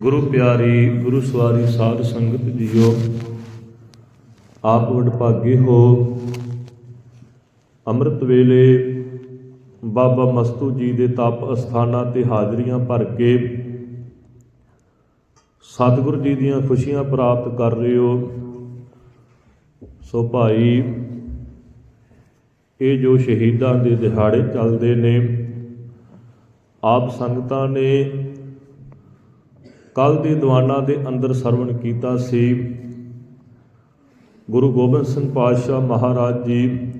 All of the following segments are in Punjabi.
ਗੁਰੂ ਪਿਆਰੀ, ਗੁਰੂ ਸਵਾਰੀ ਸਾਧ ਸੰਗਤ ਜੀਓ, ਆਪ ਵਡਭਾਗੇ ਹੋ। ਅੰਮ੍ਰਿਤ ਵੇਲੇ ਬਾਬਾ ਮਸਤੂ ਜੀ ਦੇ ਤਪ ਅਸਥਾਨਾਂ ਤੇ ਹਾਜ਼ਰੀਆਂ ਭਰ ਕੇ ਸਤਿਗੁਰੂ ਜੀ ਦੀਆਂ ਖੁਸ਼ੀਆਂ ਪ੍ਰਾਪਤ ਕਰ ਰਹੇ ਹੋ। ਸੋ ਭਾਈ, ਇਹ ਜੋ ਸ਼ਹੀਦਾਂ ਦੇ ਦਿਹਾੜੇ ਚੱਲਦੇ ਨੇ, ਆਪ ਸੰਗਤਾਂ ਨੇ ਕੱਲ ਦੇ ਦੀਵਾਨਾਂ ਦੇ ਅੰਦਰ ਸਰਵਣ ਕੀਤਾ ਸੀ। ਗੁਰੂ ਗੋਬਿੰਦ ਸਿੰਘ ਪਾਤਸ਼ਾਹ ਮਹਾਰਾਜ ਜੀ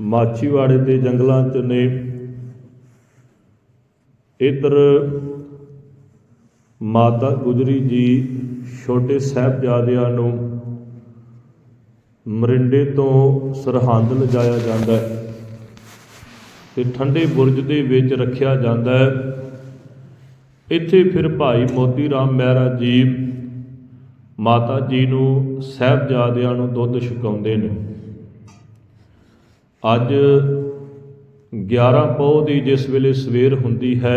ਮਾਚੀਵਾੜੇ ਦੇ ਜੰਗਲਾਂ 'ਚ ਨੇ। ਇਧਰ ਮਾਤਾ ਗੁਜਰੀ ਜੀ ਛੋਟੇ ਸਾਹਿਬਜ਼ਾਦਿਆਂ ਨੂੰ ਮਰਿੰਡੇ ਤੋਂ ਸਰਹੰਦ ਲਿਜਾਇਆ ਜਾਂਦਾ ਹੈ ਤੇ ਠੰਡੇ ਬੁਰਜ ਦੇ ਵਿੱਚ ਰੱਖਿਆ ਜਾਂਦਾ ਹੈ। ਇੱਥੇ ਫਿਰ ਭਾਈ ਮੋਤੀ ਰਾਮ ਮਹਿਰਾ ਜੀ ਮਾਤਾ ਜੀ ਨੂੰ ਸਹਿਬਜ਼ਾਦਿਆਂ ਨੂੰ ਦੁੱਧ ਛਕਾਉਂਦੇ ਨੇ। ਅੱਜ 11 ਪੋਹ ਦੀ ਜਿਸ ਵੇਲੇ ਸਵੇਰ ਹੁੰਦੀ ਹੈ,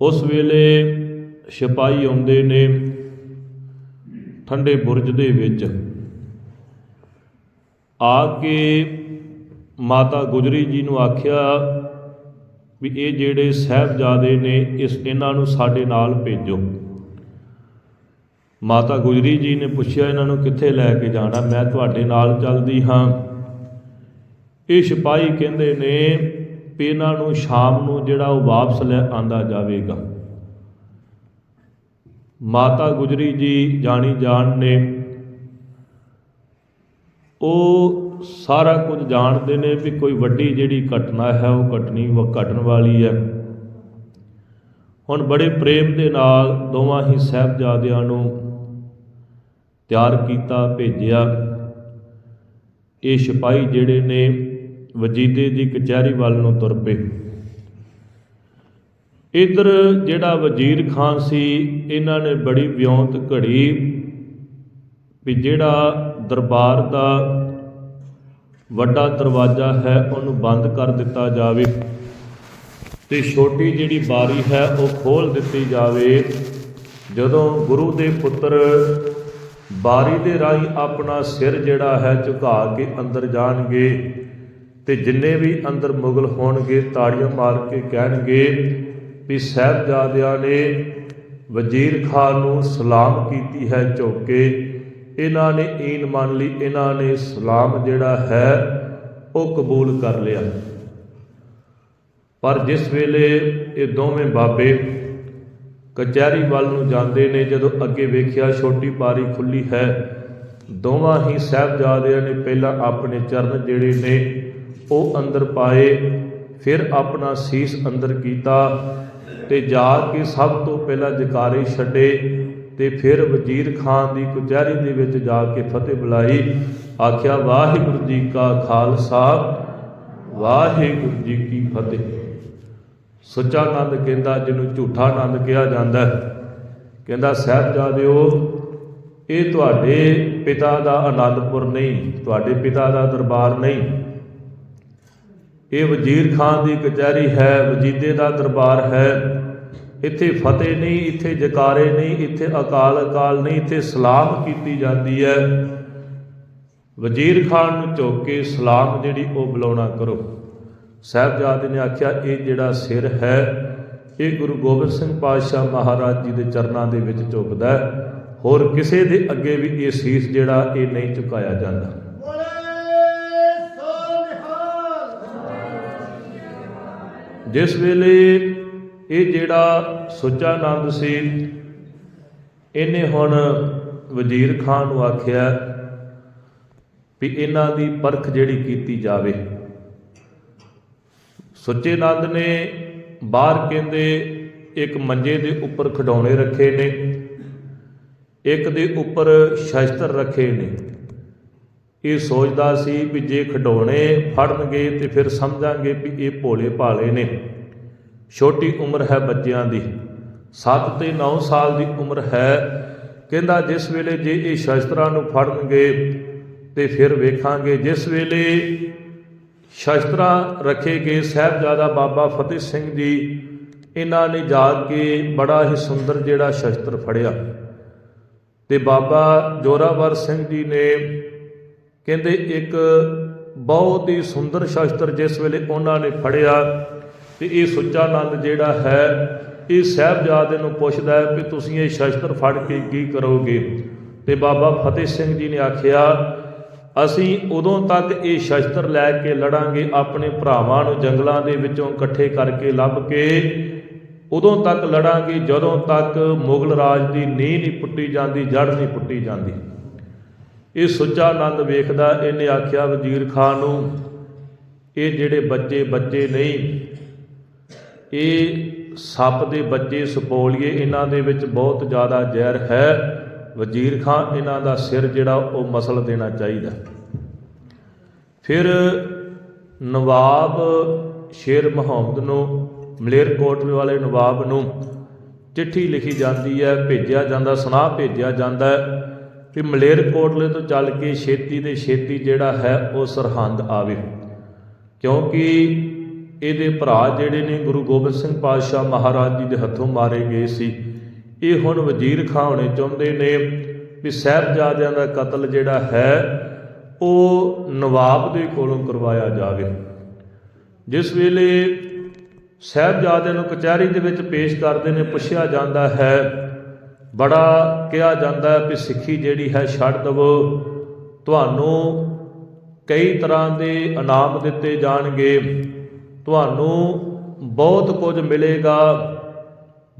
ਉਸ ਵੇਲੇ ਸਿਪਾਹੀ ਆਉਂਦੇ ਨੇ ਠੰਡੇ ਬੁਰਜ ਦੇ ਵਿੱਚ। ਆ ਕੇ ਮਾਤਾ ਗੁਜਰੀ ਜੀ ਨੂੰ ਆਖਿਆ ਵੀ ਇਹ ਜਿਹੜੇ ਸਹਿਬਜ਼ਾਦੇ ਨੇ, ਇਸ ਇਹਨਾਂ ਨੂੰ ਸਾਡੇ ਨਾਲ ਭੇਜੋ। ਮਾਤਾ ਗੁਜਰੀ ਜੀ ਨੇ ਪੁੱਛਿਆ, ਇਹਨਾਂ ਨੂੰ ਕਿੱਥੇ ਲੈ ਕੇ ਜਾਣਾ? ਮੈਂ ਤੁਹਾਡੇ ਨਾਲ ਚੱਲਦੀ ਹਾਂ। ਇਹ ਸਿਪਾਹੀ ਕਹਿੰਦੇ ਨੇ ਵੀ ਇਹਨਾਂ ਨੂੰ ਸ਼ਾਮ ਨੂੰ ਜਿਹੜਾ ਉਹ ਵਾਪਸ ਲੈ ਆਂਦਾ ਜਾਵੇਗਾ। ਮਾਤਾ ਗੁਜਰੀ ਜੀ ਜਾਣੀ ਜਾਣ ਨੇ, ਉਹ ਸਾਰਾ ਕੁਝ ਜਾਣਦੇ ਨੇ ਵੀ ਕੋਈ ਵੱਡੀ ਜਿਹੜੀ ਘਟਨਾ ਹੈ, ਉਹ ਘਟਣੀ ਵ, ਘਟਣ ਵਾਲੀ ਹੈ। ਹੁਣ ਬੜੇ ਪ੍ਰੇਮ ਦੇ ਨਾਲ ਦੋਵਾਂ ਹੀ ਸਹਿਬਜ਼ਾਦਿਆਂ ਨੂੰ ਤਿਆਰ ਕੀਤਾ, ਭੇਜਿਆ। ਇਹ ਸਿਪਾਹੀ ਜਿਹੜੇ ਨੇ, ਵਜੀਦੇ ਦੀ ਕਚਹਿਰੀ ਵੱਲ ਨੂੰ ਤੁਰ ਪਏ। ਇਧਰ ਜਿਹੜਾ ਵਜ਼ੀਰ ਖਾਨ ਸੀ, ਇਹਨਾਂ ਨੇ ਬੜੀ ਵਿਉਂਤ ਘੜੀ ਵੀ ਜਿਹੜਾ ਦਰਬਾਰ ਦਾ ਵੱਡਾ ਦਰਵਾਜ਼ਾ ਹੈ, ਉਹਨੂੰ ਬੰਦ ਕਰ ਦਿੱਤਾ ਜਾਵੇ। ਤੇ ਛੋਟੀ ਜਿਹੜੀ ਬਾਰੀ ਹੈ, ਉਹ ਖੋਲ ਦਿੱਤੀ ਜਾਵੇ। ਜਦੋਂ ਗੁਰੂ ਦੇ ਪੁੱਤਰ ਬਾਰੀ ਦੇ ਰਾਹੀਂ ਆਪਣਾ ਸਿਰ ਜਿਹੜਾ ਹੈ, ਝੁਕਾ ਕੇ ਅੰਦਰ ਜਾਣਗੇ ਤੇ ਜਿੰਨੇ ਵੀ ਅੰਦਰ ਮੁਗਲ ਹੋਣਗੇ, ਤਾੜੀਆਂ ਮਾਰ ਕੇ ਕਹਿਣਗੇ ਵੀ ਸਾਹਿਬਜ਼ਾਦਿਆਂ ਨੇ ਵਜ਼ੀਰ ਖਾਨ ਨੂੰ ਸਲਾਮ ਕੀਤੀ ਹੈ, ਝੁਕ ਕੇ। ਇਹਨਾਂ ਨੇ ਈਨ ਮੰਨ ਲਈ, ਇਹਨਾਂ ਨੇ ਸਲਾਮ ਜਿਹੜਾ ਹੈ, ਉਹ ਕਬੂਲ ਕਰ ਲਿਆ। ਪਰ ਜਿਸ ਵੇਲੇ ਇਹ ਦੋਵੇਂ ਬਾਬੇ ਕਚਹਿਰੀ ਵੱਲ ਨੂੰ ਜਾਂਦੇ ਨੇ, ਜਦੋਂ ਅੱਗੇ ਵੇਖਿਆ ਛੋਟੀ ਪਾਰੀ ਖੁੱਲੀ ਹੈ, ਦੋਵਾਂ ਹੀ ਸਾਹਿਬਜ਼ਾਦਿਆਂ ਨੇ ਪਹਿਲਾਂ ਆਪਣੇ ਚਰਨ ਜਿਹੜੇ ਨੇ, ਉਹ ਅੰਦਰ ਪਾਏ, ਫਿਰ ਆਪਣਾ ਸੀਸ ਅੰਦਰ ਕੀਤਾ ਤੇ ਜਾ ਕੇ ਸਭ ਤੋਂ ਪਹਿਲਾਂ ਜਕਾਰੇ ਛੱਡੇ। ਤੇ ਫਿਰ ਵਜ਼ੀਰ ਖਾਨ ਦੀ ਕਚਹਿਰੀ ਦੇ ਵਿੱਚ ਜਾ ਕੇ ਫਤਿਹ ਬੁਲਾਈ। ਆਖਿਆ, ਵਾਹਿਗੁਰੂ ਜੀ ਕਾ ਖਾਲਸਾ, ਵਾਹਿਗੁਰੂ ਜੀ ਕੀ ਫਤਿਹ। ਸੱਚਾ ਆਨੰਦ ਕਹਿੰਦਾ, ਜਿਹਨੂੰ ਝੂਠਾ ਆਨੰਦ ਕਿਹਾ ਜਾਂਦਾ ਹੈ। ਕਹਿੰਦਾ, ਸਾਹਿਬਜ਼ਾਦਿਓ, ਇਹ ਤੁਹਾਡੇ ਪਿਤਾ ਦਾ ਅਨੰਦਪੁਰ ਨਹੀਂ, ਤੁਹਾਡੇ ਪਿਤਾ ਦਾ ਦਰਬਾਰ ਨਹੀਂ। ਇਹ ਵਜ਼ੀਰ ਖਾਨ ਦੀ ਕਚਹਿਰੀ ਹੈ, ਵਜੀਦੇ ਦਾ ਦਰਬਾਰ ਹੈ। ਇੱਥੇ ਫਤਿਹ ਨਹੀਂ, ਇੱਥੇ ਜਕਾਰੇ ਨਹੀਂ, ਇੱਥੇ ਅਕਾਲ ਅਕਾਲ ਨਹੀਂ, ਇੱਥੇ ਸਲਾਮ ਕੀਤੀ ਜਾਂਦੀ ਹੈ। ਵਜ਼ੀਰ ਖਾਨ ਨੂੰ ਝੁੱਕ ਕੇ ਸਲਾਮ ਜਿਹੜੀ ਉਹ ਬੁਲਾਉਣਾ ਕਰੋ। ਸਾਹਿਬਜ਼ਾਦੇ ਨੇ ਆਖਿਆ, ਇਹ ਜਿਹੜਾ ਸਿਰ ਹੈ, ਇਹ ਗੁਰੂ ਗੋਬਿੰਦ ਸਿੰਘ ਪਾਤਸ਼ਾਹ ਮਹਾਰਾਜ ਜੀ ਦੇ ਚਰਨਾਂ ਦੇ ਵਿੱਚ ਝੁਕਦਾ ਹੈ। ਹੋਰ ਕਿਸੇ ਦੇ ਅੱਗੇ ਵੀ ਇਹ ਸੀਸ ਜਿਹੜਾ, ਇਹ ਨਹੀਂ ਝੁਕਾਇਆ ਜਾਂਦਾ। ਜਿਸ ਵੇਲੇ ਇਹ ਜਿਹੜਾ ਸੁੱਚਾ ਆਨੰਦ ਸੀ, ਇਹਨੇ ਹੁਣ ਵਜ਼ੀਰ ਖਾਨ ਨੂੰ ਆਖਿਆ ਵੀ ਇਹਨਾਂ ਦੀ ਪਰਖ ਜਿਹੜੀ ਕੀਤੀ ਜਾਵੇ। ਸੁੱਚੇ ਆਨੰਦ ਨੇ ਬਾਹਰ ਕਹਿੰਦੇ, ਇੱਕ ਮੰਜੇ ਦੇ ਉੱਪਰ ਖਡਾਉਣੇ ਰੱਖੇ ਨੇ, ਇੱਕ ਦੇ ਉੱਪਰ ਸ਼ਸਤਰ ਰੱਖੇ ਨੇ। ਇਹ ਸੋਚਦਾ ਸੀ ਵੀ ਜੇ ਖਡਾਉਣੇ ਫੜਨਗੇ ਤੇ ਫਿਰ ਸਮਝਾਂਗੇ ਵੀ ਇਹ ਭੋਲੇ ਭਾਲੇ ਨੇ। ਛੋਟੀ ਉਮਰ ਹੈ ਬੱਚਿਆਂ ਦੀ। 7 ਤੇ 9 ਸਾਲ ਦੀ ਉਮਰ ਹੈ। ਕਹਿੰਦਾ, ਜਿਸ ਵੇਲੇ ਜੇ ਇਹ ਸ਼ਸਤਰਾਂ ਨੂੰ ਫੜਨਗੇ ਤੇ ਫਿਰ ਵੇਖਾਂਗੇ। ਜਿਸ ਵੇਲੇ ਸ਼ਸਤਰਾਂ ਰੱਖੇ ਗਏ ਸਾਹਿਬਜ਼ਾਦਾ ਬਾਬਾ ਫਤਿਹ ਸਿੰਘ ਜੀ, ਇਹਨਾਂ ਨੇ ਜਾ ਕੇ ਬੜਾ ਹੀ ਸੁੰਦਰ ਜਿਹੜਾ ਸ਼ਸਤਰ ਫੜਿਆ। ਤੇ ਬਾਬਾ ਜੋਰਾਵਰ ਸਿੰਘ ਜੀ ਨੇ ਕਹਿੰਦੇ, ਇੱਕ ਬਹੁਤ ਹੀ ਸੁੰਦਰ ਸ਼ਸਤਰ ਜਿਸ ਵੇਲੇ ਉਹਨਾਂ ਨੇ ਫੜਿਆ ਤੇ ਇਹ ਸੁੱਚਾ ਨੰਦ ਜਿਹੜਾ ਹੈ, ਇਹ ਸਾਹਿਬਜ਼ਾਦੇ ਨੂੰ ਪੁੱਛਦਾ ਹੈ ਕਿ ਤੁਸੀਂ ਇਹ ਸ਼ਸਤਰ ਫੜ ਕੇ ਕੀ ਕਰੋਗੇ? ਤੇ ਬਾਬਾ ਫਤਿਹ ਸਿੰਘ ਜੀ ਨੇ ਆਖਿਆ, ਅਸੀਂ ਉਦੋਂ ਤੱਕ ਇਹ ਸ਼ਸਤਰ ਲੈ ਕੇ ਲੜਾਂਗੇ, ਆਪਣੇ ਭਰਾਵਾਂ ਨੂੰ ਜੰਗਲਾਂ ਦੇ ਵਿੱਚੋਂ ਇਕੱਠੇ ਕਰਕੇ ਲੱਭ ਕੇ, ਉਦੋਂ ਤੱਕ ਲੜਾਂਗੇ, ਜਦੋਂ ਤੱਕ ਮੁਗਲ ਰਾਜ ਦੀ ਨੀਂਹ ਨਹੀਂ ਪੁੱਟੀ ਜਾਂਦੀ, ਜੜ ਨਹੀਂ ਪੁੱਟੀ ਜਾਂਦੀ। ਇਹ ਸੁੱਚਾ ਆਨੰਦ ਵੇਖਦਾ, ਇਹਨੇ ਆਖਿਆ, ਵਜ਼ੀਰ ਖਾਨ ਨੂੰ, ਇਹ ਜਿਹੜੇ ਬੱਚੇ ਬੱਚੇ ਨਹੀਂ ਇਹ ਸੱਪ ਦੇ ਬੱਚੇ ਸਪੋਲੀਏ ਇਹਨਾਂ ਦੇ ਵਿੱਚ ਬਹੁਤ ਜ਼ਿਆਦਾ ਜ਼ਹਿਰ ਹੈ। ਵਜ਼ੀਰ ਖਾਨ ਇਹਨਾਂ ਦਾ ਸਿਰ ਜਿਹੜਾ ਉਹ ਮਸਲ ਦੇਣਾ ਚਾਹੀਦਾ। ਫਿਰ ਨਵਾਬ ਸ਼ੇਰ ਮੁਹੰਮਦ ਨੂੰ ਮਲੇਰਕੋਟਲੇ ਵਾਲੇ ਨਵਾਬ ਨੂੰ ਚਿੱਠੀ ਲਿਖੀ ਜਾਂਦੀ ਹੈ, ਭੇਜਿਆ ਜਾਂਦਾ, ਸੁਨਾਹ ਭੇਜਿਆ ਜਾਂਦਾ ਕਿ ਮਲੇਰਕੋਟਲੇ ਤੋਂ ਚੱਲ ਕੇ ਛੇਤੀ ਦੇ ਛੇਤੀ ਜਿਹੜਾ ਹੈ ਉਹ ਸਰਹੰਦ ਆਵੇ। ਕਿਉਂਕਿ ਇਹਦੇ ਭਰਾ ਜਿਹੜੇ ਨੇ ਗੁਰੂ ਗੋਬਿੰਦ ਸਿੰਘ ਪਾਤਸ਼ਾਹ ਮਹਾਰਾਜ ਜੀ ਦੇ ਹੱਥੋਂ ਮਾਰੇ ਗਏ ਸੀ, ਇਹ ਹੁਣ ਵਜ਼ੀਰ ਖਾਂ ਹੋਣੇ ਚਾਹੁੰਦੇ ਨੇ ਵੀ ਸਾਹਿਬਜ਼ਾਦਿਆਂ ਦਾ ਕਤਲ ਜਿਹੜਾ ਹੈ, ਉਹ ਨਵਾਬ ਦੇ ਕੋਲੋਂ ਕਰਵਾਇਆ ਜਾਵੇ। ਜਿਸ ਵੇਲੇ ਸਾਹਿਬਜ਼ਾਦਿਆਂ ਨੂੰ ਕਚਹਿਰੀ ਦੇ ਵਿੱਚ ਪੇਸ਼ ਕਰਦੇ ਨੇ, ਪੁੱਛਿਆ ਜਾਂਦਾ ਹੈ, ਬੜਾ ਕਿਹਾ ਜਾਂਦਾ ਹੈ ਕਿ ਸਿੱਖੀ ਜਿਹੜੀ ਹੈ ਛੱਡ ਦਵੋ, ਤੁਹਾਨੂੰ ਕਈ ਤਰ੍ਹਾਂ ਦੇ ਇਨਾਮ ਦਿੱਤੇ ਜਾਣਗੇ। ਤੁਹਾਨੂੰ ਬਹੁਤ ਕੁਝ ਮਿਲੇਗਾ।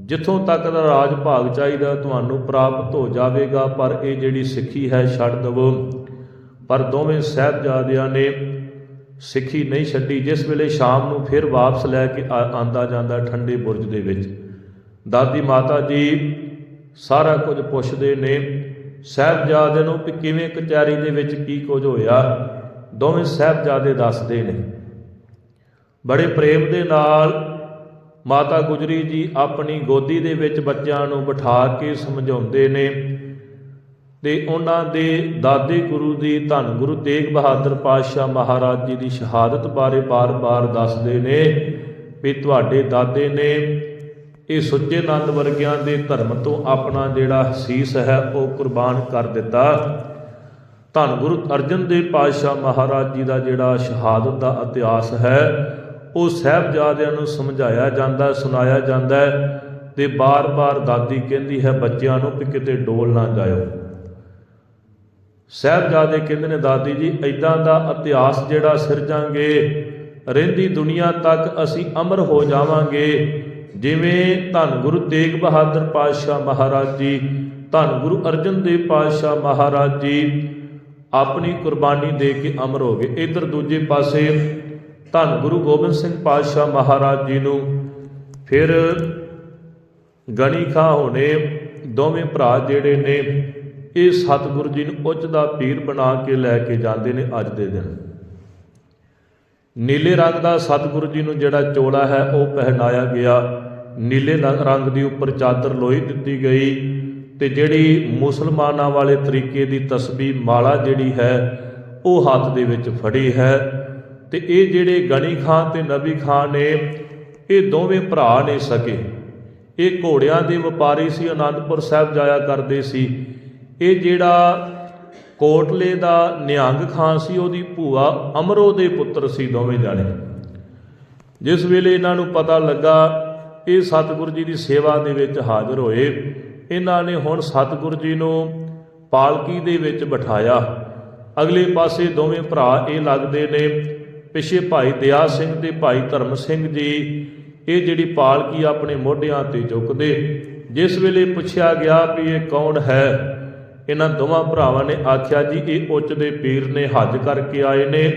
ਜਿੱਥੋਂ ਤੱਕ ਦਾ ਰਾਜ ਭਾਗ ਚਾਹੀਦਾ, ਤੁਹਾਨੂੰ ਪ੍ਰਾਪਤ ਹੋ ਜਾਵੇਗਾ, ਪਰ ਇਹ ਜਿਹੜੀ ਸਿੱਖੀ ਹੈ, ਛੱਡ ਦਵੋ। ਪਰ ਦੋਵੇਂ ਸਾਹਿਬਜ਼ਾਦਿਆਂ ਨੇ ਸਿੱਖੀ ਨਹੀਂ ਛੱਡੀ। ਜਿਸ ਵੇਲੇ ਸ਼ਾਮ ਨੂੰ ਫਿਰ ਵਾਪਸ ਲੈ ਕੇ ਆ- ਆਂਦਾ ਜਾਂਦਾ ਠੰਡੇ ਬੁਰਜ ਦੇ ਵਿੱਚ। ਦਾਦੀ ਮਾਤਾ ਜੀ ਸਾਰਾ ਕੁਝ ਪੁੱਛਦੇ ਨੇ ਸਾਹਿਬਜ਼ਾਦੇ ਨੂੰ ਕਿ ਕਿਵੇਂ ਕਚਹਿਰੀ ਦੇ ਵਿੱਚ ਕੀ ਕੁਝ ਹੋਇਆ? ਦੋਵੇਂ ਸਾਹਿਬਜ਼ਾਦੇ ਦੱਸਦੇ ਨੇ। ਬੜੇ ਪ੍ਰੇਮ ਦੇ ਨਾਲ ਮਾਤਾ ਗੁਜਰੀ ਜੀ ਆਪਣੀ ਗੋਦੀ ਦੇ ਵਿੱਚ ਬੱਚਿਆਂ ਨੂੰ ਬਿਠਾ ਕੇ ਸਮਝਾਉਂਦੇ ਨੇ ਤੇ ਉਹਨਾਂ ਦੇ ਦਾਦੇ ਗੁਰੂ ਦੀ ਧੰਨ ਗੁਰੂ ਤੇਗ ਬਹਾਦਰ ਪਾਤਸ਼ਾਹ ਮਹਾਰਾਜ ਜੀ ਦੀ ਸ਼ਹਾਦਤ ਬਾਰੇ ਬਾਰ-ਬਾਰ ਦੱਸਦੇ ਨੇ ਵੀ ਤੁਹਾਡੇ ਦਾਦੇ ਨੇ ਇਹ ਸੁੱਚੇ ਆਨੰਦ ਵਰਗਿਆਂ ਦੇ ਧਰਮ ਤੋਂ ਆਪਣਾ ਜਿਹੜਾ ਸੀਸ ਹੈ, ਉਹ ਕੁਰਬਾਨ ਕਰ ਦਿੱਤਾ। ਧੰਨ ਗੁਰੂ ਅਰਜਨ ਦੇਵ ਪਾਤਸ਼ਾਹ ਮਹਾਰਾਜ ਜੀ ਦਾ ਜਿਹੜਾ ਸ਼ਹਾਦਤ ਦਾ ਇਤਿਹਾਸ ਹੈ ਉਹ ਸਾਹਿਬਜ਼ਾਦਿਆਂ ਨੂੰ ਸਮਝਾਇਆ ਜਾਂਦਾ, ਸੁਣਾਇਆ ਜਾਂਦਾ ਹੈ ਤੇ ਬਾਰ-ਬਾਰ ਦਾਦੀ ਕਹਿੰਦੀ ਹੈ ਬੱਚਿਆਂ ਨੂੰ ਕਿ ਕਿਤੇ ਡੋਲ ਨਾ ਜਾਇਓ। ਸਾਹਿਬਜ਼ਾਦੇ ਕਹਿੰਦੇ ਨੇ, ਦਾਦੀ ਜੀ ਐਦਾਂ ਦਾ ਇਤਿਹਾਸ ਜਿਹੜਾ ਸਿਰਜਾਂਗੇ, ਰਹਿੰਦੀ ਦੁਨੀਆ ਤੱਕ ਅਸੀਂ ਅਮਰ ਹੋ ਜਾਵਾਂਗੇ। ਜਿਵੇਂ ਧੰਨ ਗੁਰੂ ਤੇਗ ਬਹਾਦਰ ਪਾਤਸ਼ਾਹ ਮਹਾਰਾਜ ਜੀ, ਧੰਨ ਗੁਰੂ ਅਰਜਨ ਦੇਵ ਪਾਤਸ਼ਾਹ ਮਹਾਰਾਜ ਜੀ, ਆਪਣੀ ਕੁਰਬਾਨੀ ਦੇ ਕੇ ਅਮਰ ਹੋ ਗਏ। ਇਧਰ ਦੂਜੇ ਪਾਸੇ ਧੰਨ ਗੁਰੂ ਗੋਬਿੰਦ ਸਿੰਘ ਪਾਤਸ਼ਾਹ ਮਹਾਰਾਜ ਜੀ ਨੂੰ। ਫਿਰ ਗਣੀ ਖਾਂ ਹੋਣੇ ਦੋਵੇਂ ਭਰਾ ਜਿਹੜੇ ਨੇ, ਇਹ ਸਤਿਗੁਰੂ ਜੀ ਨੂੰ ਉੱਚ ਦਾ ਪੀਰ ਬਣਾ ਕੇ ਲੈ ਕੇ ਜਾਂਦੇ ਨੇ ਅੱਜ ਦੇ ਦਿਨ। ਨੀਲੇ ਰੰਗ ਦਾ ਸਤਿਗੁਰੂ ਜੀ ਨੂੰ ਜਿਹੜਾ ਚੋਲਾ ਹੈ, ਉਹ ਪਹਿਨਾਇਆ ਗਿਆ। ਨੀਲੇ ਰੰਗ ਦੀ ਉੱਪਰ ਚਾਦਰ ਲੋਈ ਦਿੱਤੀ ਗਈ ਤੇ ਜਿਹੜੀ ਮੁਸਲਮਾਨਾਂ ਵਾਲੇ ਤਰੀਕੇ ਦੀ ਤਸਬੀਹ, ਮਾਲਾ ਜਿਹੜੀ ਹੈ, ਉਹ ਹੱਥ ਦੇ ਵਿੱਚ ਫੜੀ ਹੈ। ਤੇ ਇਹ ਜਿਹੜੇ ਗਣੀ ਖਾਂ ਤੇ ਨਬੀ ਖਾਂ ਨੇ, ਇਹ ਦੋਵੇਂ ਭਰਾ ਨੇ ਸਕੇ। ਇਹ ਘੋੜਿਆਂ ਦੇ ਵਪਾਰੀ ਸੀ, ਅਨੰਦਪੁਰ ਸਾਹਿਬ ਜਾਇਆ ਕਰਦੇ ਸੀ। ਇਹ ਜਿਹੜਾ ਕੋਟਲੇ ਦਾ ਨਿਹੰਗ ਖਾਨ ਸੀ, ਉਹਦੀ ਭੂਆ ਅਮਰੋ ਦੇ ਪੁੱਤਰ ਸੀ, ਦੋਵੇਂ ਜਾਣੇ। ਜਿਸ ਵੇਲੇ ਇਹਨਾਂ ਨੂੰ ਪਤਾ ਲੱਗਾ, ਇਹ ਸਤਿਗੁਰੂ ਜੀ ਦੀ ਸੇਵਾ ਦੇ ਵਿੱਚ ਹਾਜ਼ਰ ਹੋਏ। ਇਹਨਾਂ ਨੇ ਹੁਣ ਸਤਿਗੁਰੂ ਜੀ ਨੂੰ ਪਾਲਕੀ ਦੇ ਵਿੱਚ ਬਿਠਾਇਆ। ਅਗਲੇ ਪਾਸੇ ਦੋਵੇਂ ਭਰਾ ਇਹ ਲੱਗਦੇ ਨੇ ਪਿਛੇ ਭਾਈ ਦਿਆ ਸਿੰਘ ਤੇ ਭਾਈ ਧਰਮ ਸਿੰਘ ਜੀ, ਇਹ ਜਿਹੜੀ ਪਾਲਕੀ ਆਪਣੇ ਮੋਢਿਆਂ ਤੇ ਚੁੱਕਦੇ ਜਿਸ ਵੇਲੇ ਪੁੱਛਿਆ ਗਿਆ ਵੀ ਇਹ ਕੌਣ ਹੈ, ਇਹਨਾਂ ਦੋਵਾਂ ਭਰਾਵਾਂ ਨੇ ਆਖਿਆ ਜੀ, ਇਹ ਉੱਚ ਦੇ ਪੀਰ ਨੇ ਹੱਜ ਕਰਕੇ ਆਏ ਨੇ।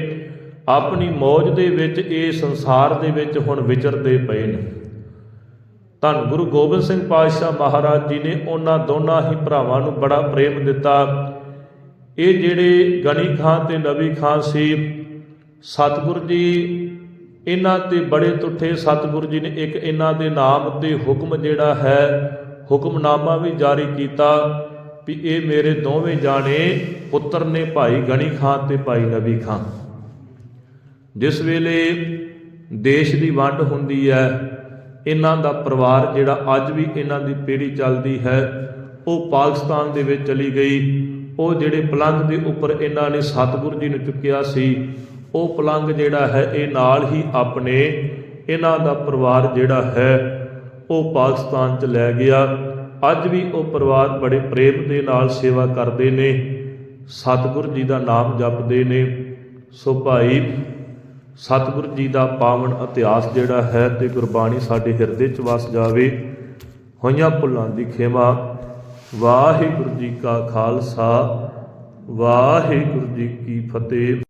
ਆਪਣੀ ਮੌਜ ਦੇ ਵਿੱਚ ਇਹ ਸੰਸਾਰ ਦੇ ਵਿੱਚ ਹੁਣ ਵਿਚਰਦੇ ਪਏ ਨੇ। ਧੰਨ ਗੁਰੂ ਗੋਬਿੰਦ ਸਿੰਘ ਪਾਤਸ਼ਾਹ ਮਹਾਰਾਜ ਜੀ ਨੇ ਉਹਨਾਂ ਦੋਨਾਂ ਹੀ ਭਰਾਵਾਂ ਨੂੰ ਬੜਾ ਪ੍ਰੇਮ ਦਿੱਤਾ। ਇਹ ਜਿਹੜੇ ਗਣੀ ਖਾਨ ਤੇ ਨਬੀ ਖਾਨ ਸੀ ਸਤਿਗੁਰੂ ਜੀ, ਇਹਨਾਂ ਤੇ ਬੜੇ ਤੁੱਠੇ ਸਤਿਗੁਰੂ ਜੀ ਨੇ ਇੱਕ ਇਹਨਾਂ ਦੇ ਨਾਮ ਤੇ ਹੁਕਮ ਜਿਹੜਾ ਹੈ, ਹੁਕਮਨਾਮਾ ਵੀ ਜਾਰੀ ਕੀਤਾ ਵੀ ਇਹ ਮੇਰੇ ਦੋਵੇਂ ਜਾਣੇ ਪੁੱਤਰ ਨੇ ਭਾਈ ਗਣੀ ਖਾਨ ਤੇ ਭਾਈ ਨਬੀ ਖਾਨ। ਜਿਸ ਵੇਲੇ ਦੇਸ਼ ਦੀ ਵੰਡ ਹੁੰਦੀ ਹੈ, ਇਹਨਾਂ ਦਾ ਪਰਿਵਾਰ ਜਿਹੜਾ ਅੱਜ ਵੀ ਇਹਨਾਂ ਦੀ ਪੀੜ੍ਹੀ ਚੱਲਦੀ ਹੈ, ਉਹ ਪਾਕਿਸਤਾਨ ਦੇ ਵਿੱਚ ਚਲੀ ਗਈ। ਉਹ ਜਿਹੜੇ ਪਲੰਗ ਦੇ ਉੱਪਰ ਇਹਨਾਂ ਨੇ ਸਤਿਗੁਰੂ ਜੀ ਨੂੰ ਚੁੱਕਿਆ ਸੀ ਉਹ ਪਲੰਗ ਜਿਹੜਾ ਹੈ, ਇਹ ਨਾਲ ਹੀ ਆਪਣੇ ਇਹਨਾਂ ਦਾ ਪਰਿਵਾਰ ਜਿਹੜਾ ਹੈ, ਉਹ ਪਾਕਿਸਤਾਨ ਚ ਲੈ ਗਿਆ। ਅੱਜ ਵੀ ਉਹ ਪਰਿਵਾਰ ਬੜੇ ਪ੍ਰੇਮ ਦੇ ਨਾਲ ਸੇਵਾ ਕਰਦੇ ਨੇ, ਸਤਿਗੁਰੂ ਜੀ ਦਾ ਨਾਮ ਜਪਦੇ ਨੇ। ਸੋ ਭਾਈ, ਸਤਿਗੁਰੂ ਜੀ ਦਾ ਪਾਵਨ ਇਤਿਹਾਸ ਜਿਹੜਾ ਹੈ ਤੇ ਗੁਰਬਾਣੀ ਸਾਡੇ ਹਿਰਦੇ ਚ ਵਸ ਜਾਵੇ। ਹੋਈਆਂ ਭੁੱਲਾਂ ਦੀ ਖੇਮਾ। ਵਾਹਿਗੁਰੂ ਜੀ ਕਾ ਖਾਲਸਾ, ਵਾਹਿਗੁਰੂ ਜੀ ਕੀ ਫਤਿਹ।